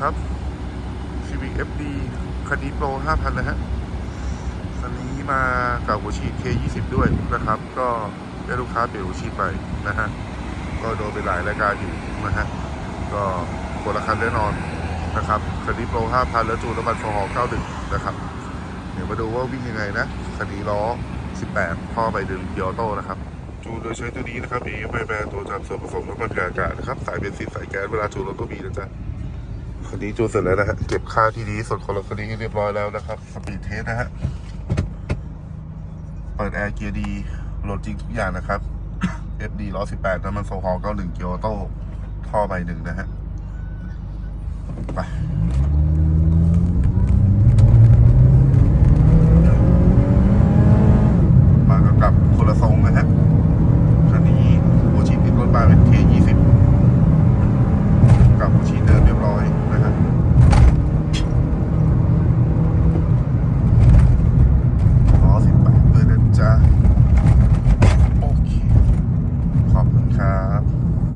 ครับ Civic FD คันนี้โปร 5,000 นะฮะ คันนี้มากับหัวฉีด K20 ด้วยนะครับ ก็ได้ลูกค้าเปลี่ยนหัวฉีดไปนะฮะ ก็โดนไปหลายรายการอยู่นะฮะ ก็คนละคันแน่นอนนะครับ คันนี้โปร 5,000 แล้วจูนน้ำมันฟอร์ฮอล์91 นะครับ เดี๋ยวมาดูว่าวิ่งยังไงนะ คันนี้ล้อ 18ท่อไปดึงเกียร์ออโต้นะครับจูนโดยใช้ตัวนี้นะครับ AF แบรนด์ตัวจำส่วนผสมน้ำมันกากาศนะครับ สายเบนซินสายแก๊สเวลาจูนรถก็มีนะจ๊ะ คันนี้จูนเสร็จแล้วนะฮะ เก็บค่าที่ดีที่สุดของรถคันนี้เรียบร้อยแล้วนะครับ สปีดเทสนะฮะ เปิดแอร์เกียร์ดีโหลดจริงทุกอย่างนะครับ FD 118น้ำมันโซฮอล91เกียร์ออโต้ท่อใบหนึ่งนะฮะ ไป